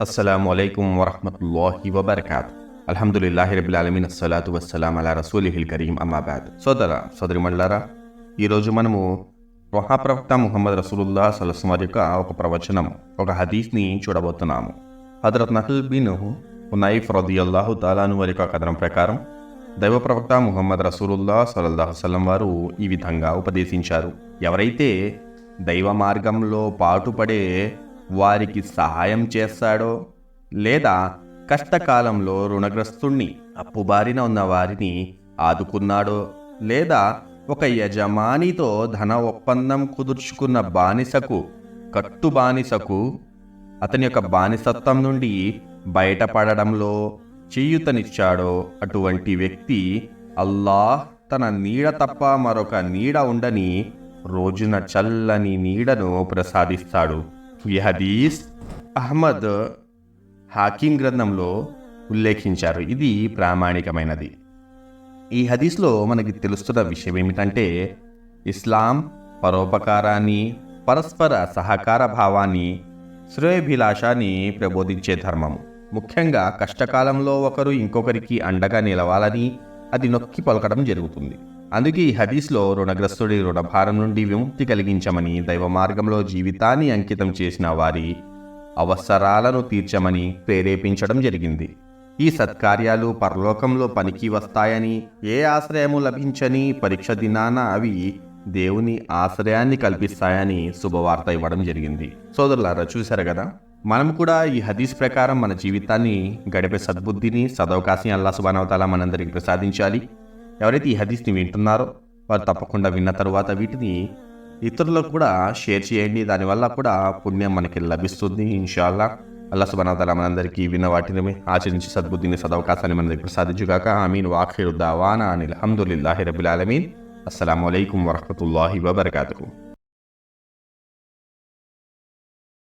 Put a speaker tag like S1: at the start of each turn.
S1: అస్సలం అయికం వరహమతుల్లాహి వబర్కాత్ అల్హమ్దుల్లాహి రబిల్ అలమిన్ అస్సలాతు వస్సలాం అలా రసూలిహిల్ కరీం అమ్మాబాద్ సోదర సోదరి మండలారా ఈరోజు మనము మహాప్రవక్త ముహమ్మద్ రసూలుల్లా సలస్లం వారి యొక్క ఒక ప్రవచనం ఒక హదీస్ని చూడబోతున్నాము. హజరత్ నహల్ బిన్ నైఫ్ రదియల్లాహు తాలాను వారి యొక్క కథనం ప్రకారం దైవ ప్రవక్త ముహమ్మద్ రసూలుల్లా సలల్లాహు సల్లం వారు ఈ విధంగా ఉపదేశించారు. ఎవరైతే దైవ మార్గంలో పాటుపడే వారికి సహాయం చేస్తాడో? లేదా కష్టకాలంలో రుణగ్రస్తుణ్ణి అప్పుబారిన ఉన్న వారిని ఆదుకున్నాడో? లేదా ఒక యజమానితో ధన ఒప్పందం కుదుర్చుకున్న బానిసకు కట్టు బానిసకు అతని యొక్క బానిసత్వం నుండి బయటపడడంలో చేయూతనిచ్చాడో? అటువంటి వ్యక్తి అల్లాహ్ తన నీడ తప్ప మరొక నీడ ఉండని రోజున చల్లని నీడను ప్రసాదిస్తాడు. ఈ హదీస్ అహ్మద్ హాకిం గ్రంథంలో ఉల్లేఖించారు. ఇది ప్రామాణికమైనది. ఈ హదీస్లో మనకి తెలుస్తున్న విషయం ఏమిటంటే ఇస్లాం పరోపకారాన్ని పరస్పర సహకార భావాన్ని శ్రేయభిలాషాన్ని ప్రబోధించే ధర్మము ముఖ్యంగా కష్టకాలంలో ఒకరు ఇంకొకరికి అండగా నిలవాలని అది నొక్కి పలకడం జరుగుతుంది. అందుకే ఈ హదీస్లో రుణగ్రస్తుడి రుణభారం నుండి విముక్తి కలిగించమని దైవ మార్గంలో జీవితాన్ని అంకితం చేసిన వారి అవసరాలను తీర్చమని ప్రేరేపించడం జరిగింది. ఈ సత్కార్యాలు పరలోకంలో పనికి వస్తాయని ఏ ఆశ్రయము లభించని పరీక్ష దినాన అవి దేవుని ఆశ్రయాన్ని కల్పిస్తాయని శుభవార్త ఇవ్వడం జరిగింది. సోదరులారా చూశారు కదా? మనం కూడా ఈ హదీస్ ప్రకారం మన జీవితాన్ని గడిపే సద్బుద్ధిని సదవకాశం అల్లా సుబానవతాల మనందరికి ప్రసాదించాలి. ఎవరైతే ఈ హదీస్ని వింటున్నారో వారు తప్పకుండా విన్న తరువాత వీటిని ఇతరులకు కూడా షేర్ చేయండి. దానివల్ల కూడా పుణ్యం మనకి లభిస్తుంది ఇన్షాల్లా. అల్లా సుబనాథాల మనందరికీ విన్న వాటిని ఆచరించి సద్బుద్ధిని సదవకాశాన్ని మన దగ్గర సాధించుగాక. ఆమీన్. వాఖిరు దావానా అని అహమ్దుల్లాహి రబుల్ ఆలమీన్. అస్సలం అయికం వరహమూల